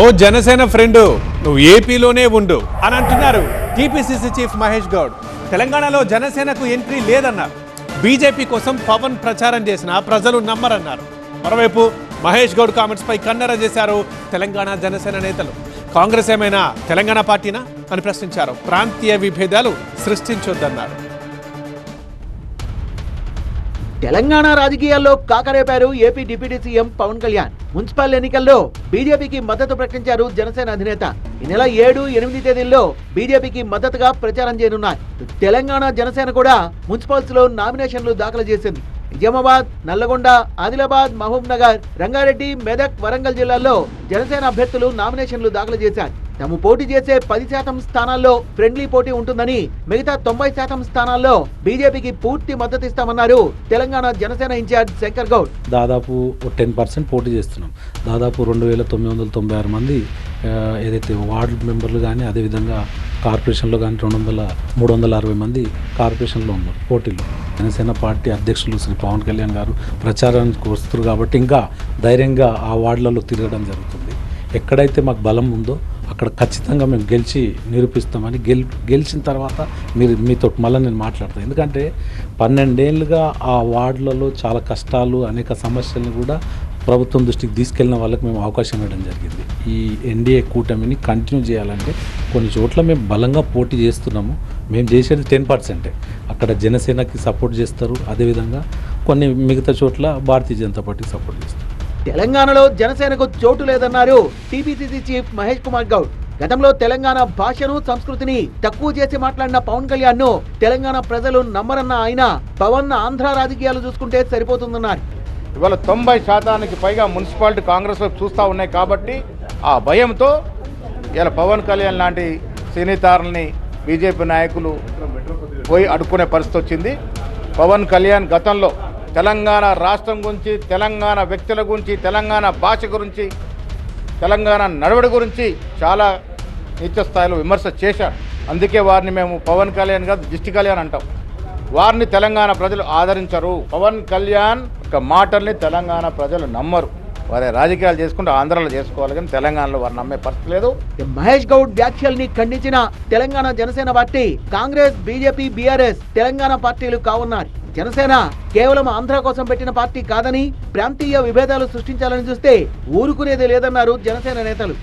ఓ Janasena friend నువ్వు ఏపీలోనే ఉండు అని అంటున్నారు టీపీసీసీ చీఫ్ మహేష్ గౌడ్. తెలంగాణలో జనసేనకు ఎంట్రీ లేదన్నారు. బీజేపీ కోసం పవన్ ప్రచారం చేసిన ప్రజలు నమ్మరన్నారు. మరోవైపు మహేష్ గౌడ్ కామెంట్స్ పై చేశారు తెలంగాణ జనసేన నేతలు. కాంగ్రెస్ ఏమైనా తెలంగాణ పార్టీనా అని ప్రశ్నించారు. ప్రాంతీయ విభేదాలు సృష్టించొద్దన్నారు. తెలంగాణ రాజకీయాల్లో కాకరేపారు AP deputy CM Pawan Kalyan. Municipal ఎన్నికల్లో బీజేపీకి మద్దతు ప్రకటించారు జనసేన అధినేత. ఈ నెల ఏడు ఎనిమిది తేదీల్లో బీజేపీకి మద్దతుగా ప్రచారం చేయనున్నారు తెలంగాణ జనసేన కూడా మున్సిపల్స్లో నామినేషన్లు దాఖలు చేసింది. నిజామాబాద్ నల్లగొండ ఆదిలాబాద్ మహబూబ్ నగర్ రంగారెడ్డి మెదక్ వరంగల్ జిల్లాల్లో జనసేన అభ్యర్థులు నామినేషన్లు దాఖలు చేశారు. తాము పోటీ చేసే పది శాతం స్థానాల్లో ఫ్రెండ్లీ పోటీ ఉంటుందని మిగతా తొంభై శాతం స్థానాల్లో బీజేపీకి పూర్తి మద్దతు ఇస్తామన్నారు తెలంగాణ జనసేన ఇన్ఛార్జ్ శంకర్ గౌడ్. దాదాపు టెన్ పర్సెంట్ పోటీ చేస్తున్నాం. దాదాపు రెండు వేల తొమ్మిది వందల తొంభై ఆరు మంది ఏదైతే వార్డు మెంబర్లు కానీ అదేవిధంగా కార్పొరేషన్లో కానీ రెండు వందల మూడు వందల అరవై మంది కార్పొరేషన్లో ఉన్నారు పోటీలో. జనసేన పార్టీ అధ్యక్షులు శ్రీ పవన్ కళ్యాణ్ గారు ప్రచారానికి వస్తున్నారు కాబట్టి ఇంకా ధైర్యంగా ఆ వార్డులలో తిరగడం జరుగుతుంది. ఎక్కడైతే మాకు బలం ఉందో అక్కడ ఖచ్చితంగా మేము గెలిచి నిరూపిస్తామని గెల్ గెలిచిన తర్వాత మీరు మీతో మళ్ళీ నేను మాట్లాడతాను ఎందుకంటే పన్నెండేళ్ళుగా ఆ వార్డులలో చాలా కష్టాలు అనేక సమస్యలను కూడా ప్రభుత్వం దృష్టికి తీసుకెళ్ళిన వాళ్ళకి మేము అవకాశం ఇవ్వడం జరిగింది. ఈ ఎన్డీఏ కూటమిని కంటిన్యూ చేయాలంటే కొన్ని చోట్ల మేము బలంగా పోటీ చేస్తున్నాము. మేము చేసేది టెన్ పర్సెంటే. అక్కడ జనసేనకి సపోర్ట్ చేస్తారు. అదేవిధంగా కొన్ని మిగతా చోట్ల భారతీయ జనతా పార్టీకి సపోర్ట్ చేస్తారు. తెలంగాణలో జనసేనకు చోటు లేదన్నారు టీపీసీసీ చీఫ్ మహేష్ కుమార్ గౌడ్. గతంలో తెలంగాణ భాషను సంస్కృతిని తక్కువ చేసి మాట్లాడిన పవన్ కళ్యాణ్ను తెలంగాణ ప్రజలు నమ్మరన్న ఆయన పవన్ ఆంధ్ర రాజకీయాలు చూసుకుంటే సరిపోతుందన్నారు. ఇవాళ తొంభై శాతానికి పైగా మున్సిపాలిటీ కాంగ్రెస్ వైపు చూస్తూ ఉన్నాయి కాబట్టి ఆ భయంతో ఇలా పవన్ కళ్యాణ్ లాంటి సినీతారుల్ని బీజేపీ నాయకులు పోయి అడుక్కునే పరిస్థితి వచ్చింది. పవన్ కళ్యాణ్ గతంలో తెలంగాణ రాష్ట్రం గురించి తెలంగాణ వ్యక్తుల గురించి తెలంగాణ భాష గురించి తెలంగాణ నడవడి గురించి చాలా నిత్యస్థాయిలో స్థాయిలో విమర్శ చేశారు. అందుకే వారిని మేము పవన్ కళ్యాణ్ కాదు దిష్టి కళ్యాణ్ అంటాం. వారిని తెలంగాణ ప్రజలు ఆదరించరు. పవన్ కళ్యాణ్ యొక్క మాటల్ని తెలంగాణ ప్రజలు నమ్మరు. వారి రాజకీయాలు చేసుకుంటూ ఆంధ్రాలో చేసుకోవాలి కానీ తెలంగాణలో వారు నమ్మే పరిస్థితి లేదు. మహేష్ గౌడ్ వ్యాఖ్యల్ని ఖండించిన Telangana Janasena party Congress BJP BRS Telangana పార్టీలు కావున్నారు. జనసేన కేవలం ఆంధ్ర కోసం పెట్టిన పార్టీ కాదని ప్రాంతీయ విభేదాలు సృష్టించాలని చూస్తే ఊరుకునేది లేదన్నారు జనసేన నేతలు.